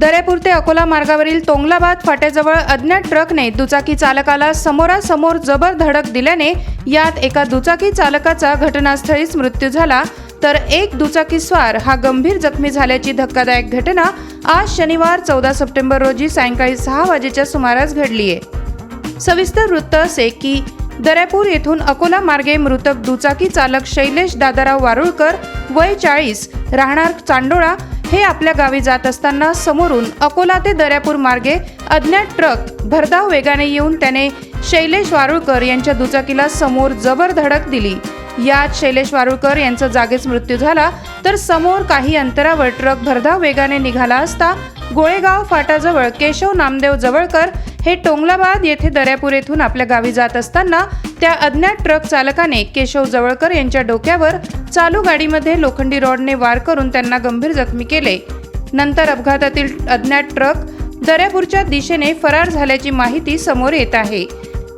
दर्यापूर ते अकोला मार्गावरील तोंगलाबाद फाट्याजवळ अज्ञात ट्रकने दुचाकी चालकाला समोरासमोर जबर धडक दिल्याने यात एका दुचाकी चालकाचा घटनास्थळीच मृत्यू झाला. तर एक दुचाकी स्वार हा गंभीर जखमी झाल्याची धक्कादायक घटना आज शनिवार चौदा सप्टेंबर रोजी सायंकाळी सहा वाजेच्या सुमारास घडली आहे. सविस्तर वृत्त असे की दर्यापूर येथून अकोला मार्गे मृतक दुचाकी चालक शैलेश दादाराव वारुळकर वय चाळीस राहणार चांडोळा हे आपल्या गावी जात असताना समोरून अकोला ते दर्यापूर मार्गे अज्ञात ट्रक भरधाव वेगाने येऊन त्याने शैलेश वारुळकर यांच्या दुचाकीला समोर जबर धडक दिली. यात शैलेश वारुळकर यांचा जागीच मृत्यू झाला तर समोर काही अंतरावर ट्रक भरधाव वेगाने निघाला असता गोळेगाव फाटाजवळ केशव नामदेव जवळकर हे टोंगलाबाद येथे दर्यापूर येथून आपल्या गावी जात असताना त्या अज्ञात ट्रक चालकाने केशव जवळकर यांच्या डोक्यावर चालू गाडीमध्ये लोखंडी रॉडने वार करून त्यांना गंभीर जखमी केले. नंतर अपघातातील अज्ञात ट्रक दर्यापूरच्या दिशेने फरार झाल्याची माहिती समोर येत आहे.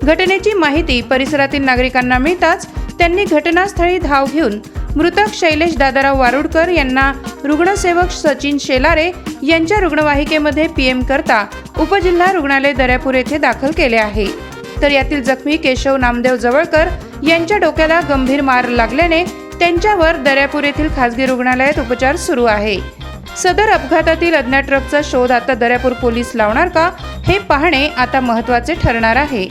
घटनेची माहिती परिसरातील नागरिकांना मिळताच त्यांनी घटनास्थळी धाव घेऊन मृतक शैलेश दादाराव वारुडकर यांना रुग्णसेवक सचिन शेलारे यांच्या रुग्णवाहिकेमध्ये पीएम करता उपजिल्हा रुग्णालय दर्यापूर येथे दाखल केले आहे. तर यातील जखमी केशव नामदेव जवळकर यांच्या डोक्याला गंभीर मार लागल्याने त्यांच्यावर दर्यापूर येथील खासगी रुग्णालयात उपचार सुरू आहे. सदर अपघातातील अज्ञात ट्रकचा शोध आता दर्यापूर पोलीस लावणार का हे पाहणे आता महत्त्वाचे ठरणार आहे.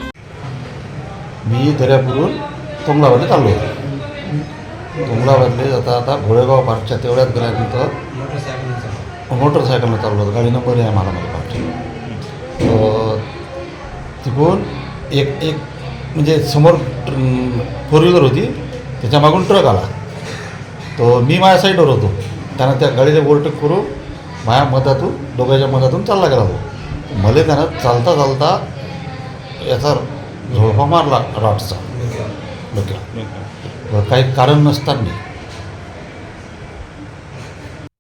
मी दर्यापूरून तोंगलावरले चाललो होतो तोंगलावरले जाता आता घोडेगाव पार्कच्या तेवढ्यात गेल्यानंतर मोटरसायकलनं चाललो होतं गाडी नंबर आहे मला माझ्या पार्कची तिकडून एक एक म्हणजे समोर फोर व्हीलर होती. त्याच्या मागून ट्रक आला. तो मी माझ्या साईडवर होतो. त्यानं त्या गाडीला ओव्हरटेक करून माझ्या मधातून दोघांच्या मधातून चालला गेला तो. मला त्यानं चालता चालता याचा झोपा मारला रॉडचा डोक्याला काही कारण नसताना.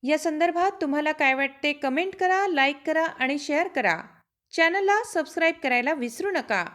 या संदर्भात तुम्हाला काय वाटते कमेंट करा लाईक करा आणि शेअर करा. चॅनलला सबस्क्राईब करायला विसरू नका.